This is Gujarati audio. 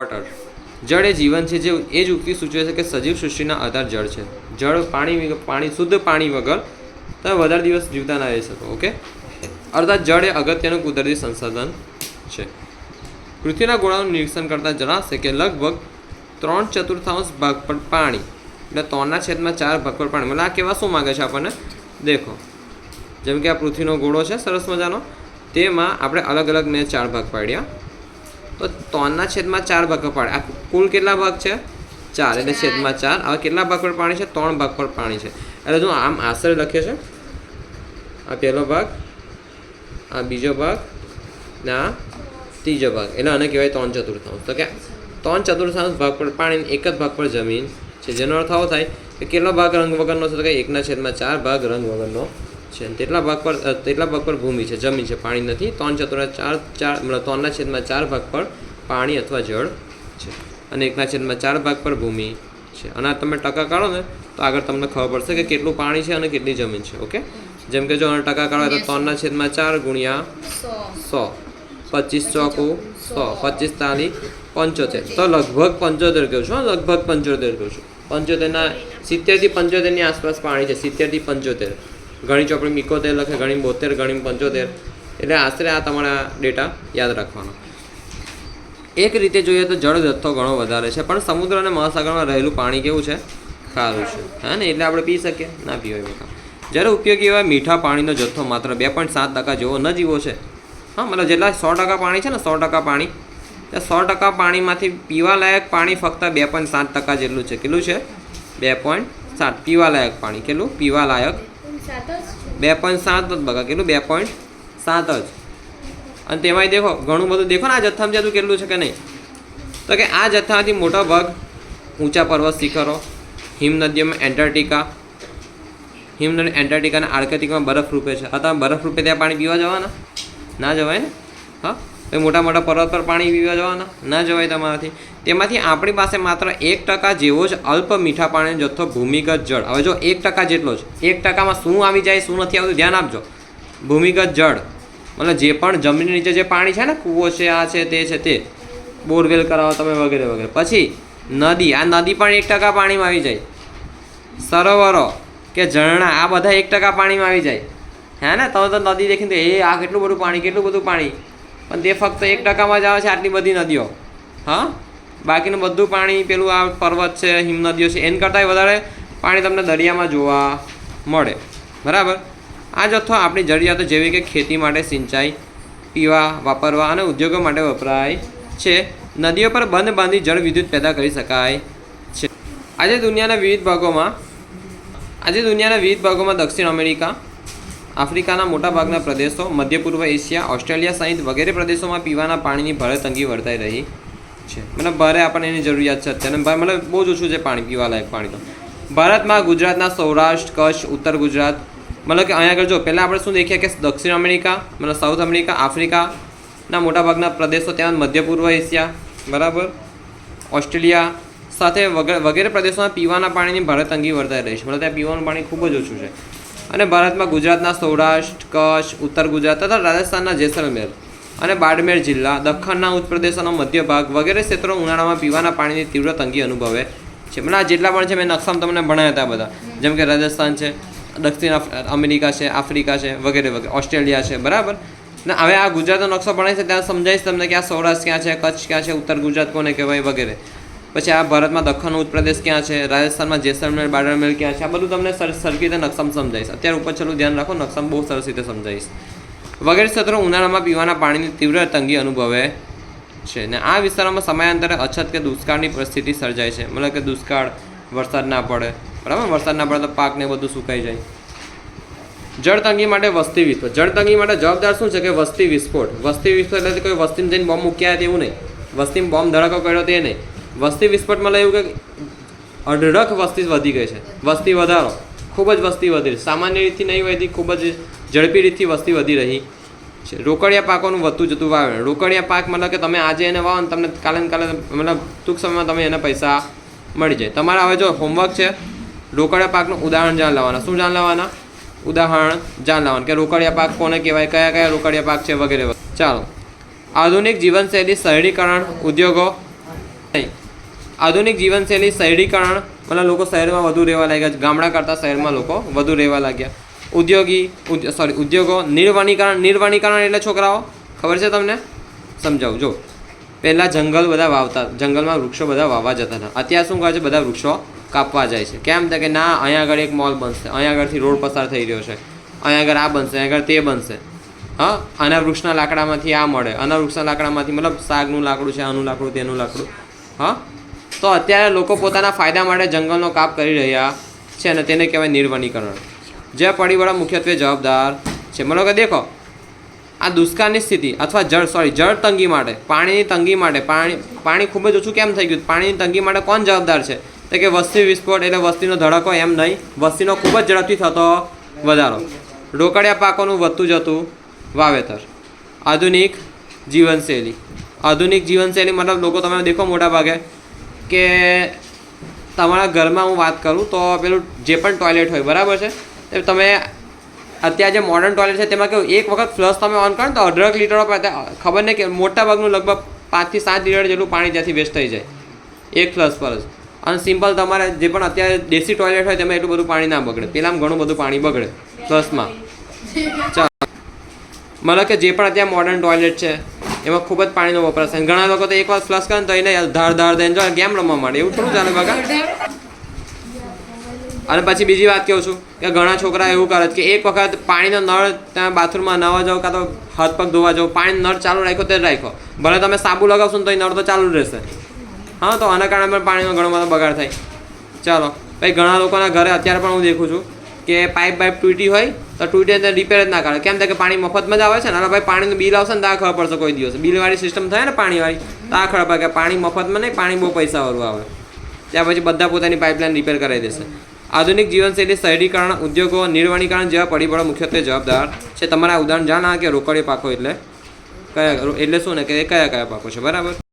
વોટર જળ એ જીવન છે જે એ જ ઉક્તિ સૂચવે છે કે સજીવ સૃષ્ટિના આધાર જળ છે. જળ પાણી પાણી, શુદ્ધ પાણી વગર તમે વધારે દિવસ જીવતા ના રહી શકો ઓકે અર્થાત જળ એ અગત્યનું કુદરતી સંસાધન છે. પૃથ્વીના ગોળાનું નિરીક્ષણ કરતાં જણાશે કે લગભગ ત્રણ ચતુર્થાંશ ભાગ પર પાણી એટલે ત્રણના છેદમાં ચાર ભાગ પર પાણી. મતલબ આ કેવા શું માગે છે આપણને? દેખો. જેમ કે આ પૃથ્વીનો ગોળો છે, સરસ મજાનો. તેમાં આપણે અલગ અલગ મેં ચાર ભાગ પાડ્યા. તો ત્રણના છેદમાં ચાર ભાગ પાડે. આ કુલ કેટલા ભાગ છે? ચાર. એટલે છેદમાં ચાર. હવે કેટલા ભાગ પર પાણી છે? ત્રણ ભાગ પર પાણી છે. એટલે જો આમ આશરે લખ્યો છે. આ પહેલો ભાગ આ બીજો ભાગ ને આ ત્રીજો ભાગ. એટલે આને કહેવાય ત્રણ ચતુર્થાંશ. તો કે ત્રણ ચતુર્થાંશ ભાગ પર પાણી એક જ ભાગ પર જમીન છે. જેનો અર્થ આવો થાય કે કેટલો ભાગ રંગ વગરનો છે? તો કે એકના છેદમાં ચાર ભાગ રંગ વગરનો છે. અને તેટલા ભાગ પર તેટલા ભાગ પર ભૂમિ છે. જમીન છે પાણી નથી. ત્રણ ચતુર્થાંશ ચાર ચાર મતલબ ત્રણના છેદમાં ચાર ભાગ પર પાણી અથવા જળ છે. અને એકના છેદમાં ચાર ભાગ પર ભૂમિ છે. અને આ તમે ટકા કાઢો ને તો આગળ તમને ખબર પડશે કે કેટલું પાણી છે અને કેટલી જમીન છે. ઓકે? જેમ કે જો આના ટકા કાઢો તો ત્રણના છેદમાં ચાર ગુણ્યા સો. પચીસ ચોકુ. સો. પચીસ તાલી પંચોતેર. તો લગભગ પંચોતેર કહું છું હો, લગભગ પંચોતેર કહું છું. પંચોતેરના સિત્તેરથી પંચોતેરની આસપાસ પાણી છે. સિત્તેરથી પંચોતેર. ઘણી ચોપડી ઇકોતેર લખે ઘણી બોતેર ઘણી પંચોતેર. એટલે આશરે આ તમારા ડેટા યાદ રાખવાનો. એક રીતે જોઈએ તો જળ જથ્થો ઘણો વધારે છે, પણ સમુદ્ર અને મહાસાગરમાં રહેલું પાણી કેવું છે? ખારું છે. હા ને? એટલે આપણે પી શકીએ. ના પીવાય બધા જ્યારે ઉપયોગી એવા મીઠા પાણીનો જથ્થો માત્ર બે પોઈન્ટ સાત ટકા જેવો ન જીવો છે. હા, મતલબ જેટલા સો ટકા પાણી છે ને, સો ટકા પાણી. એ સો ટકા પાણીમાંથી પીવાલાયક પાણી ફક્ત બે પોઈન્ટ સાત ટકા જેટલું છે. કેટલું છે? બે પોઈન્ટ સાત. પીવાલાયક પાણી. કેટલું? પીવાલાયક બે પોઈન્ટ સાત જ બગા કેટલું? બે પોઈન્ટ સાત જ. અને તેમાંય દેખો, ઘણું બધું દેખો ને આ જથ્થામાં જતું કેટલું છે કે નહીં? તો કે આ જથ્થામાંથી મોટો ભાગ ઊંચા પર્વત શિખરો હિમનદીઓમાં એન્ટાર્ટિકા હિમનદ એન્ટાર્ટિકાના આર્કટિકમાં બરફ રૂપે છે તમે બરફ રૂપે ત્યાં પાણી પીવા જવાના? ના જવાય ને? હા? એ મોટા મોટા પર્વત પર પાણી પીવા જવાના ના જવાય તમારાથી. તેમાંથી આપણી પાસે માત્ર એક ટકા જેવો જ અલ્પ મીઠા પાણીનો જથ્થો ભૂમિગત જળ. હવે જો એક ટકા જેટલો જ. એક ટકામાં શું આવી જાય શું નથી આવતું ધ્યાન આપજો. ભૂમિગત જળ. મતલબ જે પણ જમીન નીચે જે પાણી છે ને કૂવો છે આ છે તે છે તે. બોરવેલ કરાવો તમે વગેરે વગેરે. પછી નદી. આ નદી પણ એક ટકા પાણીમાં આવી જાય. સરોવરો કે ઝરણા આ બધા એક ટકા પાણીમાં આવી જાય. હે ને? તમે તો નદી દેખીને તો, એ આ કેટલું બધું પાણી કેટલું બધું પાણી? પણ તે ફક્ત એક ટકામાં જ આવે છે આટલી બધી નદીઓ. હા? બાકીનું બધું પાણી, પેલું આ પર્વત છે, હિમનદીઓ છે, એન કરતાંય વધારે પાણી તમને દરિયામાં જોવા મળે. બરાબર? આ જથ્થો આપણી જરૂરિયાતો જેવી કે ખેતી માટે સિંચાઈ, પીવા, વાપરવા અને ઉદ્યોગો માટે વપરાય છે. નદીઓ પર બંધ બાંધી જળ વિદ્યુત પેદા કરી શકાય છે. આજે દુનિયાના વિવિધ ભાગોમાં, આજે દુનિયાના વિવિધ ભાગોમાં દક્ષિણ અમેરિકા આફ્રિકાના મોટાભાગના પ્રદેશો, મધ્ય પૂર્વ એશિયા, ઓસ્ટ્રેલિયા સહિત વગેરે પ્રદેશોમાં પીવાના પાણીની ભારે તંગી વર્તાઈ રહી છે. મતલબ ભારે આપણને એની જરૂરિયાત છે અત્યારે. ભાઈ મતલબ બહુ જ ઓછું છે પાણી પીવાલાયક પાણી તો. ભારતમાં ગુજરાતના સૌરાષ્ટ્ર, કચ્છ, ઉત્તર ગુજરાત, મતલબ કે અહીંયા આગળ જો, પહેલાં આપણે શું દેખીએ કે દક્ષિણ અમેરિકા, મતલબ સાઉથ અમેરિકા, આફ્રિકાના મોટાભાગના પ્રદેશો ત્યાં મધ્ય પૂર્વ એશિયા, બરાબર? ઓસ્ટ્રેલિયા સાથે વગેરે વગેરે પ્રદેશોમાં પીવાના પાણીની ભારે તંગી વર્તાઈ રહી છે. મતલબ ત્યાં પીવાનું પાણી ખૂબ જ ઓછું છે. અને ભારતમાં ગુજરાતના સૌરાષ્ટ્ર, કચ્છ, ઉત્તર ગુજરાત તથા રાજસ્થાનના જેસલમેર અને બાડમેર જિલ્લા દખ્ખણના ઉચ્ચ પ્રદેશોનો મધ્ય ભાગ વગેરે ક્ષેત્રો ઉનાળામાં પીવાના પાણીની તીવ્ર તંગી અનુભવે છે. મને આ જેટલા પણ છે, મેં નકશામાં તમને ભણાવ્યા હતા બધા. જેમ કે રાજસ્થાન છે, દક્ષિણ અમેરિકા છે, આફ્રિકા છે, વગેરે વગેરે, ઓસ્ટ્રેલિયા છે, બરાબર? ને હવે આ ગુજરાતનો નકશો ભણાય છે, ત્યાં સમજાઈશ તમને કે આ સૌરાષ્ટ્ર ક્યાં છે, કચ્છ ક્યાં છે, ઉત્તર ગુજરાત કોને કહેવાય વગેરે. પછી આ ભારતમાં ઉચ્ચ પ્રદેશ ક્યાં છે? રાજસ્થાનમાં જેસલમેર બાડરમેર ક્યાં છે? આ બધું તમને સરખી રીતે નકશમ સમજાવીશ અત્યારે ઉપર છેલ્લું ધ્યાન રાખો નકશમ બહુ સરસ રીતે સમજાવીશ વગેરે ક્ષેત્રો ઉનાળામાં પીવાના પાણીની તીવ્ર તંગી અનુભવે છે ને આ વિસ્તારોમાં સમયાંતરે અછત કે દુષ્કાળની પરિસ્થિતિ સર્જાય છે. મતલબ કે દુષ્કાળ, વરસાદ ના પડે. બરાબર? વરસાદ ના પડે તો પાક ને બધું સુકાઈ જાય. જળ તંગી માટે વસ્તી વિસ્ફોટ. જળ તંગી માટે જવાબદાર શું છે કે વસ્તી વિસ્ફોટ? વસ્તી વિસ્ફોટ એટલે કોઈ વસ્તીમાં જઈને બોમ્બ મૂક્યા તેવું નહીં. વસ્તીમાં બોમ્બ ધડાકો કર્યો તે નહીં. વસ્તી વિસ્ફોટમાં એવું કે અઢળક વસ્તી વધી ગઈ છે. વસ્તી વધારો. ખૂબ જ વસ્તી વધી સામાન્ય રીતથી નહીં વધી, ખૂબ જ ઝડપી રીતથી વસ્તી વધી રહી છે. રોકડિયા પાકોનું વધતું જતું વાવે રોકડિયા પાક મતલબ કે તમે આજે એને વાવો ને તમને કાલે કાલે મતલબ ટૂંક સમયમાં તમે એને પૈસા મળી જાય. તમારા હવે જો હોમવર્ક છે, રોકડિયા પાકનું ઉદાહરણ જાણ લેવાના. શું જાણ લેવાના? ઉદાહરણ જાણ લેવાનું કે રોકડિયા પાક કોને કહેવાય, કયા કયા રોકડિયા પાક છે વગેરે. ચાલો. આધુનિક જીવનશૈલી, શહેરીકરણ, ઉદ્યોગો આધુનિક જીવનશૈલી શહેરીકરણ મતલબ લોકો શહેરમાં વધુ રહેવા લાગ્યા ગામડા કરતાં શહેરમાં લોકો વધુ રહેવા લાગ્યા. ઉદ્યોગી સોરી ઉદ્યોગો નિર્વનીકરણ નિર્વનીકરણ એટલે છોકરાઓ? ખબર છે તમને? સમજાવું. જો, પહેલાં જંગલ બધા વાવતા, જંગલમાં વૃક્ષો બધા વાવવા જતા હતા. અત્યારે શું કરે છે? બધા વૃક્ષો કાપવા જાય છે. કેમ? કે ના, અહીંયા આગળ એક મોલ બનશે. અહીંયા આગળથી રોડ પસાર થઈ રહ્યો છે. અહીંયા આગળ આ બનશે, અહીંયા આગળ તે બનશે. હા? આના વૃક્ષના લાકડામાંથી આ મળે. આના વૃક્ષના લાકડામાંથી મતલબ શાકનું લાકડું છે, આનું લાકડું, તેનું લાકડું. હા? તો અત્યારે લોકો પોતાના ફાયદા માટે જંગલનો કાપ કરી રહ્યા છે અને તેને કહેવાય નિર્વનીકરણ. જે પરિબળો મુખ્યત્વે જવાબદાર છે. મતલબ કે દેખો, આ દુષ્કાળની સ્થિતિ અથવા જળ સોરી જળ તંગી માટે, પાણીની તંગી માટે, પાણી પાણી ખૂબ જ ઓછું કેમ થઈ ગયું? પાણીની તંગી માટે કોણ જવાબદાર છે? તો કે વસ્તી વિસ્ફોટ એટલે વસ્તીનો ધડકો એમ નહીં, વસ્તીનો ખૂબ જ ઝડપથી થતો વધારો. રોકડિયા પાકોનું વધતું જતું વાવેતર. આધુનિક જીવનશૈલી. આધુનિક જીવનશૈલી મતલબ લોકો તમે દેખો મોટા ભાગે કે તમારા ઘરમાં હું વાત કરું તો પેલું જે પણ ટોયલેટ હોય, બરાબર છે? એ તમે અત્યારે જે મોડર્ન ટોયલેટ છે, તેમાં કેવું એક વખત ફ્લશ તમે ઓન કરો તો અઢળક લીટરો ખબર નહીં કે મોટા ભાગનું લગભગ પાંચથી સાત લીટર જેટલું પાણી ત્યાંથી વેસ્ટ થઈ જાય. એક ફ્લશ પર જ. અને સિમ્પલ તમારે જે પણ અત્યારે દેશી ટોયલેટ હોય, તેમાં એટલું બધું પાણી ના બગડે. પેલામાં ઘણું બધું પાણી બગડે ફ્લશમાં ચાલો. મતલબ કે જે પણ અત્યારે મોડર્ન ટોયલેટ છે એમાં ખૂબ જ પાણીનો વપરાશ થાય. ઘણા લોકો તો એકવાર ફ્લશ કરે તો એને ધાર ધાર દઈને જો ગેમ રમવા માંડે. એવું થોડું ચાલે બગા અને પછી બીજી વાત કહું છું કે ઘણા છોકરા એવું કરે કે એક વખત પાણીનો નળ ત્યાં બાથરૂમમાં નવા જાઓ કાં તો હાથ પગ ધોવા જાઓ પાણી નળ ચાલુ રાખ્યો તે જ રાખ્યો. ભલે તમે સાબુ લગાવશો ને તો એ નળ તો ચાલુ રહેશે. હા, તો આના કારણે પણ પાણીનો ઘણો બધો બગાડ થાય. ચાલો. ભાઈ, ઘણા લોકોના ઘરે અત્યારે પણ હું દેખું છું કે પાઇપ પાઇપ તૂટી હોય તો તૂટી અંદર રિપેર જ ના કરે કેમ કે પાણી મફતમાં જ આવે છે ને? અને ભાઈ, પાણીનું બિલ આવશે ને તો આ ખબર પડશે કોઈ દિવસ. બિલવાળી સિસ્ટમ થાય ને પાણીવાળી, તો આ ખબર પડે કે પાણી મફતમાં નહીં, પાણી બહુ પૈસાવાળું આવે. ત્યાં પછી બધા પોતાની પાઇપલાઇન રિપેર કરાવી દેશે. આધુનિક જીવનશૈલી, શહેરીકરણ, ઉદ્યોગો, નિર્વણીકરણ જેવા પરિબળો મુખ્યત્વે જવાબદાર છે. તમારા ઉદાહરણ જાણા કે રોકડી પાકો એટલે? કયા, એટલે શું ને? કે કયા કયા પાકો છે? બરાબર?